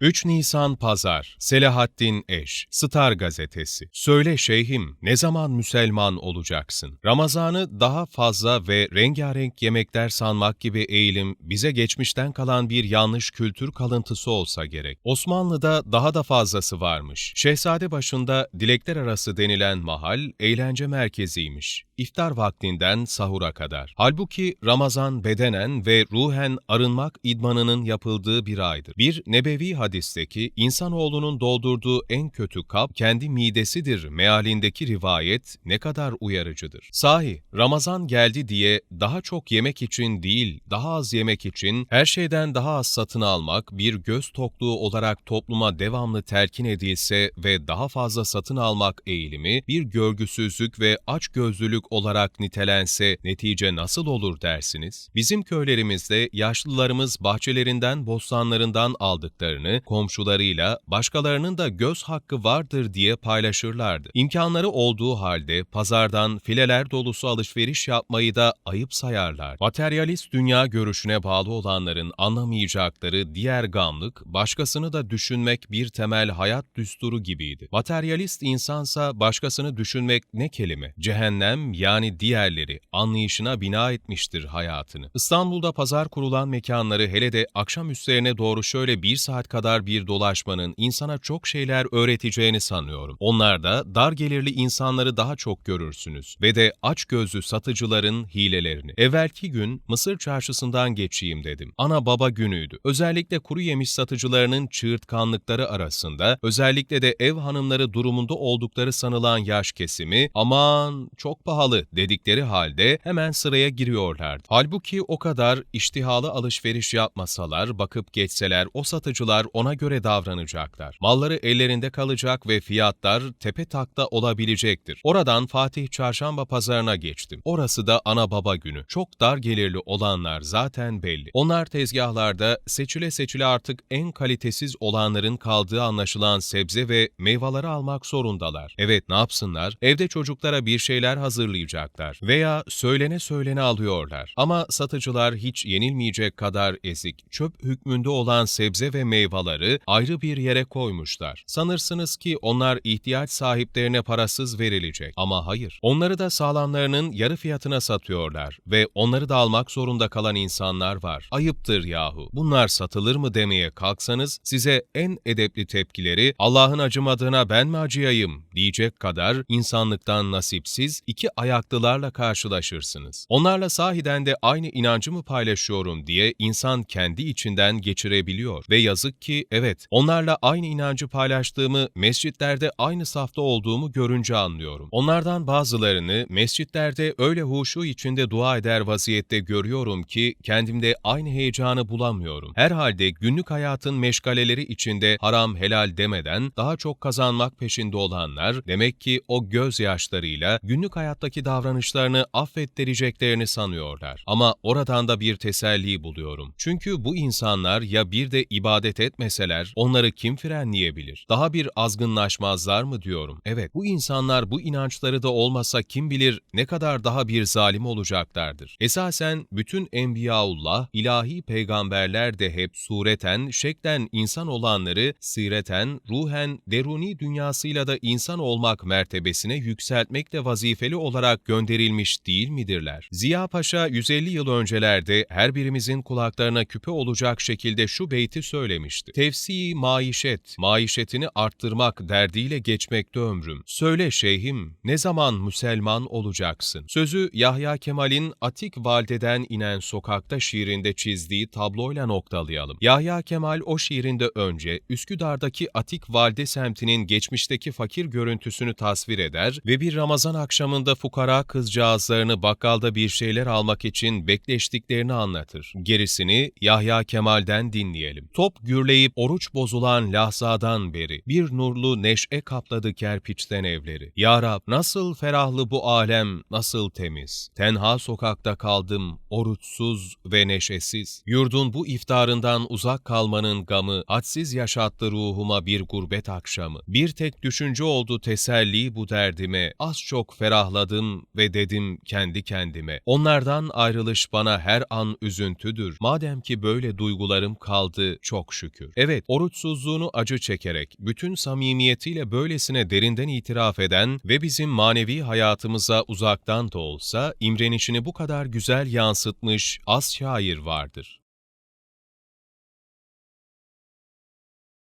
3 Nisan Pazar Selahaddin Eş Star Gazetesi Söyle şeyhim ne zaman Müselman olacaksın? Ramazanı daha fazla ve rengarenk yemekler sanmak gibi eğilim bize geçmişten kalan bir yanlış kültür kalıntısı olsa gerek. Osmanlı'da daha da fazlası varmış. Şehzade başında dilekler arası denilen mahal eğlence merkeziymiş. İftar vaktinden sahura kadar. Halbuki Ramazan bedenen ve ruhen arınmak idmanının yapıldığı bir aydır. Bir nebevi hadisteki insanoğlunun doldurduğu en kötü kap kendi midesidir mealindeki rivayet ne kadar uyarıcıdır. Sahi Ramazan geldi diye daha çok yemek için değil daha az yemek için her şeyden daha az satın almak bir göz tokluğu olarak topluma devamlı telkin edilse ve daha fazla satın almak eğilimi bir görgüsüzlük ve açgözlülük olarak nitelense netice nasıl olur dersiniz? Bizim köylerimizde yaşlılarımız bahçelerinden, bostanlarından aldıklarını komşularıyla başkalarının da göz hakkı vardır diye paylaşırlardı. İmkanları olduğu halde pazardan fileler dolusu alışveriş yapmayı da ayıp sayarlar. Materyalist dünya görüşüne bağlı olanların anlamayacakları diğer gamlık, başkasını da düşünmek bir temel hayat düsturu gibiydi. Materyalist insansa başkasını düşünmek ne kelime? Cehennem yani diğerleri anlayışına bina etmiştir hayatını. İstanbul'da pazar kurulan mekanları hele de akşam üstlerine doğru şöyle bir saat kadar bir dolaşmanın insana çok şeyler öğreteceğini sanıyorum. Onlarda dar gelirli insanları daha çok görürsünüz ve de aç gözlü satıcıların hilelerini. Evvelki gün Mısır çarşısından geçeyim dedim. Ana baba günüydü. Özellikle kuru yemiş satıcılarının çığırtkanlıkları arasında özellikle de ev hanımları durumunda oldukları sanılan yaş kesimi aman çok pahalı dedikleri halde hemen sıraya giriyorlardı. Halbuki o kadar iştihalı alışveriş yapmasalar, bakıp geçseler o satıcılar ona göre davranacaklar. Malları ellerinde kalacak ve fiyatlar tepe takta olabilecektir. Oradan Fatih Çarşamba pazarına geçtim. Orası da ana baba günü. Çok dar gelirli olanlar zaten belli. Onlar tezgahlarda seçile seçile artık en kalitesiz olanların kaldığı anlaşılan sebze ve meyveleri almak zorundalar. Evet ne yapsınlar? Evde çocuklara bir şeyler hazırlayacaklar veya söylene söylene alıyorlar. Ama satıcılar hiç yenilmeyecek kadar ezik, çöp hükmünde olan sebze ve meyveleri ayrı bir yere koymuşlar. Sanırsınız ki onlar ihtiyaç sahiplerine parasız verilecek. Ama hayır. Onları da sağlamlarının yarı fiyatına satıyorlar ve onları da almak zorunda kalan insanlar var. Ayıptır yahu. Bunlar satılır mı demeye kalksanız size en edepli tepkileri Allah'ın acımadığına ben mi acıyayım diyecek kadar insanlıktan nasipsiz iki ayaklılarla karşılaşırsınız. Onlarla sahiden de aynı inancı mı paylaşıyorum diye insan kendi içinden geçirebiliyor. Ve yazık ki evet onlarla aynı inancı paylaştığımı, mescitlerde aynı safta olduğumu görünce anlıyorum. Onlardan bazılarını mescitlerde öyle huşu içinde dua eder vaziyette görüyorum ki kendimde aynı heyecanı bulamıyorum. Herhalde günlük hayatın meşgaleleri içinde haram helal demeden daha çok kazanmak peşinde olanlar demek ki o gözyaşlarıyla günlük hayattaki davranışlarını affettireceklerini sanıyorlar. Ama oradan da bir teselli buluyorum. Çünkü bu insanlar ya bir de ibadet etmeseler onları kim frenleyebilir? Daha bir azgınlaşmazlar mı diyorum? Evet bu insanlar bu inançları da olmasa kim bilir ne kadar daha bir zalim olacaklardır. Esasen bütün Enbiyaullah, ilahi peygamberler de hep sureten, şeklen insan olanları sireten, ruhen, deruni dünyasıyla da insan olmak mertebesine yükseltmekle vazifeli olarak gönderilmiş değil midirler? Ziya Paşa 150 yıl öncelerde her birimizin kulaklarına küpe olacak şekilde şu beyti söylemişti. Tevsi maişet, maişetini arttırmak derdiyle geçmekte ömrüm. Söyle şeyhim, ne zaman Müselman olacaksın? Sözü Yahya Kemal'in Atik Valde'den inen sokakta şiirinde çizdiği tabloyla noktalayalım. Yahya Kemal o şiirinde önce Üsküdar'daki Atik Valde semtinin geçmişteki fakir görüntüsünü tasvir eder ve bir Ramazan akşamında fukara kızcağızlarını bakkalda bir şeyler almak için bekleştiklerini anlatır. Gerisini Yahya Kemal'den dinleyelim. Top gürleyip oruç bozulan lahzadan beri bir nurlu neşe kapladı kerpiçten evleri. Ya Rab nasıl ferahlı bu alem, nasıl temiz. Tenha sokakta kaldım, oruçsuz ve neşesiz. Yurdun bu iftarından uzak kalmanın gamı, hadsiz yaşattı ruhuma bir gurbet akşamı. Bir tek düşünce oldu teselli bu derdime. Az çok ferahladım ve dedim kendi kendime. Onlardan ayrılış bana her an üzüntüdür. Madem ki böyle duygularım kaldı çok şükür. Evet, oruçsuzluğunu acı çekerek, bütün samimiyetiyle böylesine derinden itiraf eden ve bizim manevi hayatımıza uzaktan da olsa imrenişini bu kadar güzel yansıtmış az şair vardır.